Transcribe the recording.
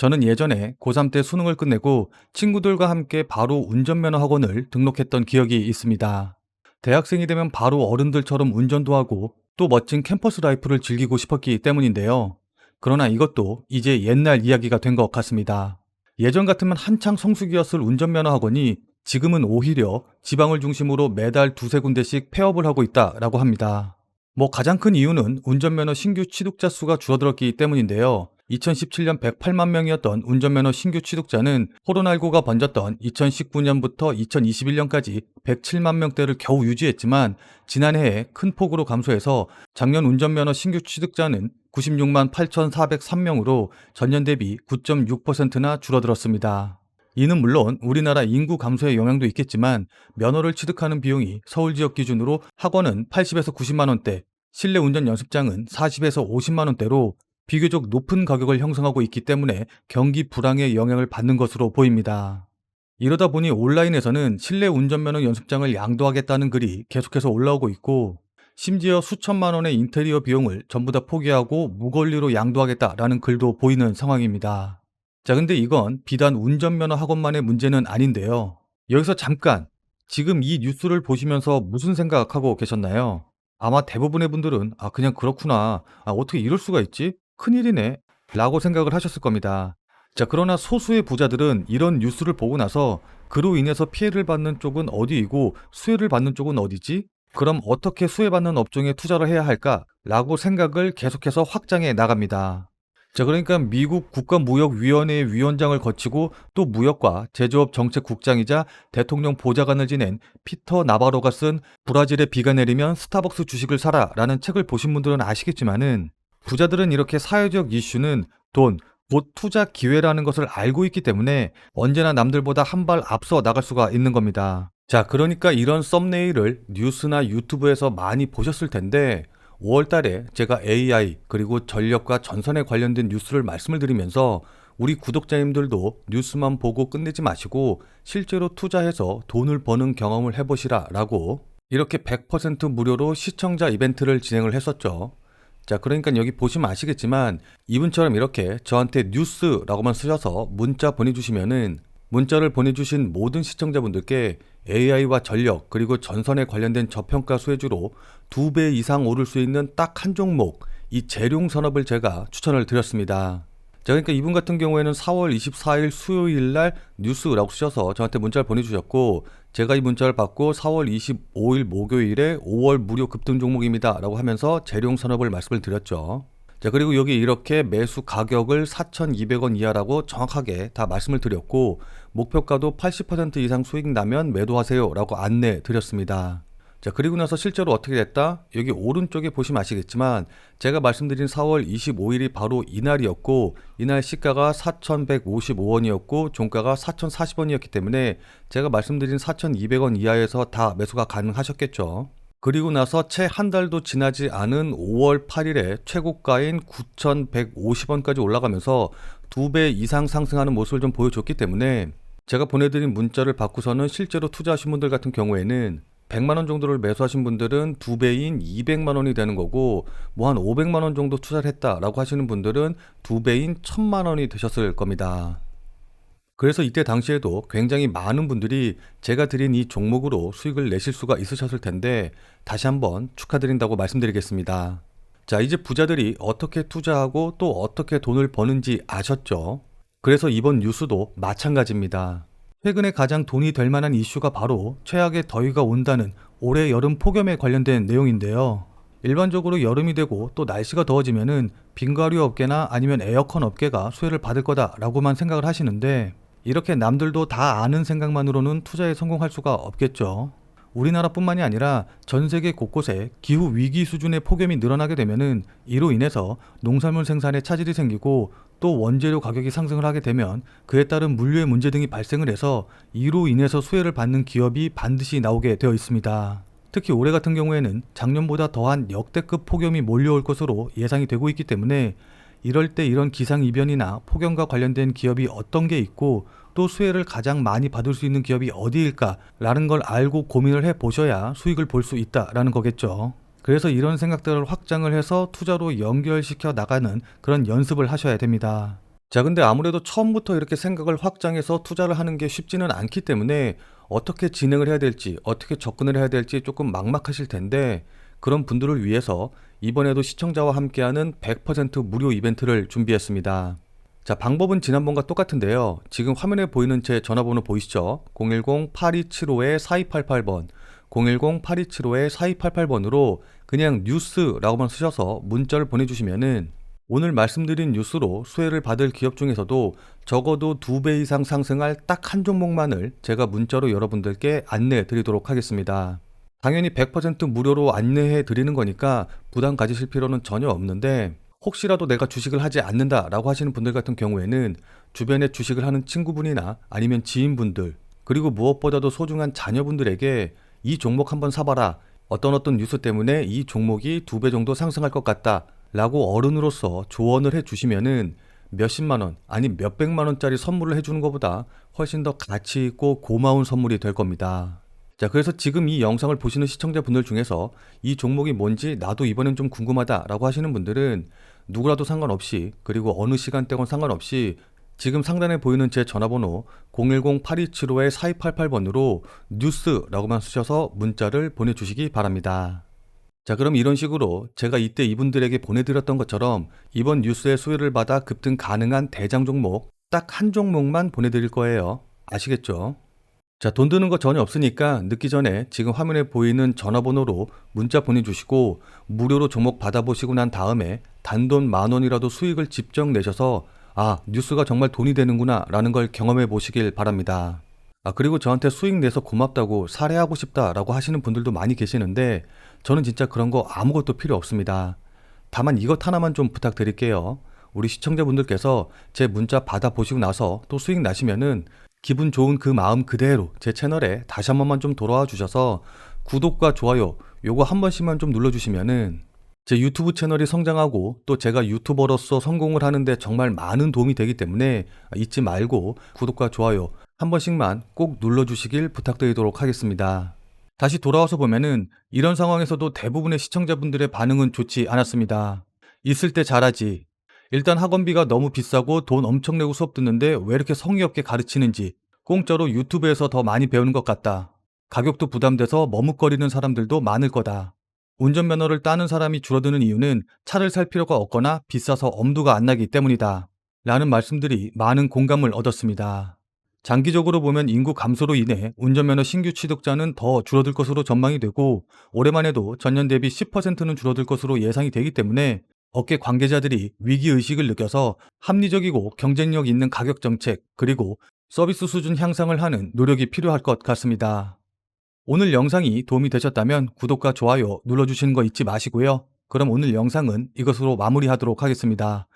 저는 예전에 고3 때 수능을 끝내고 친구들과 함께 바로 운전면허 학원을 등록했던 기억이 있습니다. 대학생이 되면 바로 어른들처럼 운전도 하고 또 멋진 캠퍼스 라이프를 즐기고 싶었기 때문인데요. 그러나 이것도 이제 옛날 이야기가 된 것 같습니다. 예전 같으면 한창 성수기였을 운전면허 학원이 지금은 오히려 지방을 중심으로 매달 두세 군데씩 폐업을 하고 있다라고 합니다. 뭐 가장 큰 이유는 운전면허 신규 취득자 수가 줄어들었기 때문인데요. 2017년 108만 명이었던 운전면허 신규 취득자는 코로나19가 번졌던 2019년부터 2021년까지 107만 명대를 겨우 유지했지만 지난해에 큰 폭으로 감소해서 작년 운전면허 신규 취득자는 96만 8,403명으로 전년 대비 9.6%나 줄어들었습니다. 이는 물론 우리나라 인구 감소의 영향도 있겠지만 면허를 취득하는 비용이 서울 지역 기준으로 학원은 80에서 90만 원대, 실내 운전 연습장은 40에서 50만 원대로 비교적 높은 가격을 형성하고 있기 때문에 경기 불황의 영향을 받는 것으로 보입니다. 이러다 보니 온라인에서는 실내 운전면허 연습장을 양도하겠다는 글이 계속해서 올라오고 있고 심지어 수천만 원의 인테리어 비용을 전부 다 포기하고 무권리로 양도하겠다라는 글도 보이는 상황입니다. 자, 근데 이건 비단 운전면허 학원만의 문제는 아닌데요. 여기서 잠깐 지금 이 뉴스를 보시면서 무슨 생각하고 계셨나요? 아마 대부분의 분들은 아 그냥 그렇구나. 아 어떻게 이럴 수가 있지? 큰일이네. 라고 생각을 하셨을 겁니다. 자, 그러나 소수의 부자들은 이런 뉴스를 보고 나서 그로 인해서 피해를 받는 쪽은 어디이고 수혜를 받는 쪽은 어디지? 그럼 어떻게 수혜받는 업종에 투자를 해야 할까? 라고 생각을 계속해서 확장해 나갑니다. 자, 그러니까 미국 국가무역위원회의 위원장을 거치고 또 무역과 제조업 정책국장이자 대통령 보좌관을 지낸 피터 나바로가 쓴 브라질에 비가 내리면 스타벅스 주식을 사라 라는 책을 보신 분들은 아시겠지만은 부자들은 이렇게 사회적 이슈는 돈, 곧 투자 기회라는 것을 알고 있기 때문에 언제나 남들보다 한 발 앞서 나갈 수가 있는 겁니다. 자, 그러니까 이런 썸네일을 뉴스나 유튜브에서 많이 보셨을 텐데 5월 달에 제가 AI 그리고 전력과 전선에 관련된 뉴스를 말씀을 드리면서 우리 구독자님들도 뉴스만 보고 끝내지 마시고 실제로 투자해서 돈을 버는 경험을 해보시라 라고 이렇게 100% 무료로 시청자 이벤트를 진행을 했었죠. 자, 그러니까 여기 보시면 아시겠지만 이분처럼 이렇게 저한테 뉴스라고만 쓰셔서 문자 보내주시면은 문자를 보내주신 모든 시청자분들께 AI와 전력 그리고 전선에 관련된 저평가 수혜주로 두 배 이상 오를 수 있는 딱 한 종목 이 재룡 산업을 제가 추천을 드렸습니다. 자, 그러니까 이분 같은 경우에는 4월 24일 수요일 날 뉴스라고 쓰셔서 저한테 문자를 보내주셨고 제가 이 문자를 받고 4월 25일 목요일에 5월 무료 급등 종목입니다 라고 하면서 재룡 산업을 말씀을 드렸죠. 자, 그리고 여기 이렇게 매수 가격을 4,200원 이하라고 정확하게 다 말씀을 드렸고, 목표가도 80% 이상 수익 나면 매도하세요 라고 안내 드렸습니다. 자, 그리고 나서 실제로 어떻게 됐다? 여기 오른쪽에 보시면 아시겠지만, 제가 말씀드린 4월 25일이 바로 이날이었고, 이날 시가가 4,155원이었고, 종가가 4,040원이었기 때문에, 제가 말씀드린 4,200원 이하에서 다 매수가 가능하셨겠죠. 그리고 나서 채 한 달도 지나지 않은 5월 8일에 최고가인 9,150원까지 올라가면서 두 배 이상 상승하는 모습을 좀 보여줬기 때문에 제가 보내드린 문자를 받고서는 실제로 투자하신 분들 같은 경우에는 100만 원 정도를 매수하신 분들은 두 배인 200만 원이 되는 거고 뭐 한 500만 원 정도 투자를 했다라고 하시는 분들은 두 배인 1000만 원이 되셨을 겁니다. 그래서 이때 당시에도 굉장히 많은 분들이 제가 드린 이 종목으로 수익을 내실 수가 있으셨을 텐데 다시 한번 축하드린다고 말씀드리겠습니다. 자, 이제 부자들이 어떻게 투자하고 또 어떻게 돈을 버는지 아셨죠? 그래서 이번 뉴스도 마찬가지입니다. 최근에 가장 돈이 될 만한 이슈가 바로 최악의 더위가 온다는 올해 여름 폭염에 관련된 내용인데요. 일반적으로 여름이 되고 또 날씨가 더워지면은 빙가류 업계나 아니면 에어컨 업계가 수혜를 받을 거다라고만 생각을 하시는데 이렇게 남들도 다 아는 생각만으로는 투자에 성공할 수가 없겠죠. 우리나라뿐만이 아니라 전 세계 곳곳에 기후 위기 수준의 폭염이 늘어나게 되면은 이로 인해서 농산물 생산에 차질이 생기고 또 원재료 가격이 상승을 하게 되면 그에 따른 물류의 문제 등이 발생을 해서 이로 인해서 수혜를 받는 기업이 반드시 나오게 되어 있습니다. 특히 올해 같은 경우에는 작년보다 더한 역대급 폭염이 몰려올 것으로 예상이 되고 있기 때문에 이럴 때 이런 기상이변이나 폭염과 관련된 기업이 어떤 게 있고 또 수혜를 가장 많이 받을 수 있는 기업이 어디일까라는 걸 알고 고민을 해 보셔야 수익을 볼 수 있다라는 거겠죠. 그래서 이런 생각들을 확장을 해서 투자로 연결시켜 나가는 그런 연습을 하셔야 됩니다. 자, 근데 아무래도 처음부터 이렇게 생각을 확장해서 투자를 하는 게 쉽지는 않기 때문에 어떻게 진행을 해야 될지, 어떻게 접근을 해야 될지 조금 막막하실 텐데 그런 분들을 위해서 이번에도 시청자와 함께하는 100% 무료 이벤트를 준비했습니다. 자, 방법은 지난번과 똑같은데요. 지금 화면에 보이는 제 전화번호 보이시죠? 010-8275-4288번, 010-8275-4288번으로 그냥 뉴스라고만 쓰셔서 문자를 보내주시면은 오늘 말씀드린 뉴스로 수혜를 받을 기업 중에서도 적어도 두 배 이상 상승할 딱 한 종목만을 제가 문자로 여러분들께 안내해 드리도록 하겠습니다. 당연히 100% 무료로 안내해 드리는 거니까 부담 가지실 필요는 전혀 없는데 혹시라도 내가 주식을 하지 않는다라고 하시는 분들 같은 경우에는 주변에 주식을 하는 친구분이나 아니면 지인분들 그리고 무엇보다도 소중한 자녀분들에게 이 종목 한번 사봐라 어떤 어떤 뉴스 때문에 이 종목이 두 배 정도 상승할 것 같다 라고 어른으로서 조언을 해 주시면은 몇십만 원 아니 몇백만 원짜리 선물을 해주는 것보다 훨씬 더 가치 있고 고마운 선물이 될 겁니다. 자, 그래서 지금 이 영상을 보시는 시청자분들 중에서 이 종목이 뭔지 나도 이번엔 좀 궁금하다라고 하시는 분들은 누구라도 상관없이 그리고 어느 시간대건 상관없이 지금 상단에 보이는 제 전화번호 010-8275-4288번으로 뉴스라고만 쓰셔서 문자를 보내주시기 바랍니다. 자, 그럼 이런 식으로 제가 이때 이분들에게 보내드렸던 것처럼 이번 뉴스의 수혜를 받아 급등 가능한 대장 종목 딱 한 종목만 보내드릴 거예요. 아시겠죠? 자, 돈 드는 거 전혀 없으니까 늦기 전에 지금 화면에 보이는 전화번호로 문자 보내주시고 무료로 종목 받아보시고 난 다음에 단돈 만 원이라도 수익을 직접 내셔서 아, 뉴스가 정말 돈이 되는구나 라는 걸 경험해 보시길 바랍니다. 아, 그리고 저한테 수익 내서 고맙다고 사례하고 싶다 라고 하시는 분들도 많이 계시는데 저는 진짜 그런 거 아무것도 필요 없습니다. 다만 이것 하나만 좀 부탁드릴게요. 우리 시청자분들께서 제 문자 받아보시고 나서 또 수익 나시면은 기분 좋은 그 마음 그대로 제 채널에 다시 한 번만 좀 돌아와 주셔서 구독과 좋아요 요거 한 번씩만 좀 눌러주시면은 제 유튜브 채널이 성장하고 또 제가 유튜버로서 성공을 하는데 정말 많은 도움이 되기 때문에 잊지 말고 구독과 좋아요 한 번씩만 꼭 눌러주시길 부탁드리도록 하겠습니다. 다시 돌아와서 보면은 이런 상황에서도 대부분의 시청자분들의 반응은 좋지 않았습니다. 있을 때 잘하지. 일단 학원비가 너무 비싸고 돈 엄청 내고 수업 듣는데 왜 이렇게 성의 없게 가르치는지 공짜로 유튜브에서 더 많이 배우는 것 같다. 가격도 부담돼서 머뭇거리는 사람들도 많을 거다. 운전면허를 따는 사람이 줄어드는 이유는 차를 살 필요가 없거나 비싸서 엄두가 안 나기 때문이다. 라는 말씀들이 많은 공감을 얻었습니다. 장기적으로 보면 인구 감소로 인해 운전면허 신규 취득자는 더 줄어들 것으로 전망이 되고 올해만 해도 전년 대비 10%는 줄어들 것으로 예상이 되기 때문에 업계 관계자들이 위기의식을 느껴서 합리적이고 경쟁력 있는 가격 정책 그리고 서비스 수준 향상을 하는 노력이 필요할 것 같습니다. 오늘 영상이 도움이 되셨다면 구독과 좋아요 눌러주시는 거 잊지 마시고요. 그럼 오늘 영상은 이것으로 마무리하도록 하겠습니다.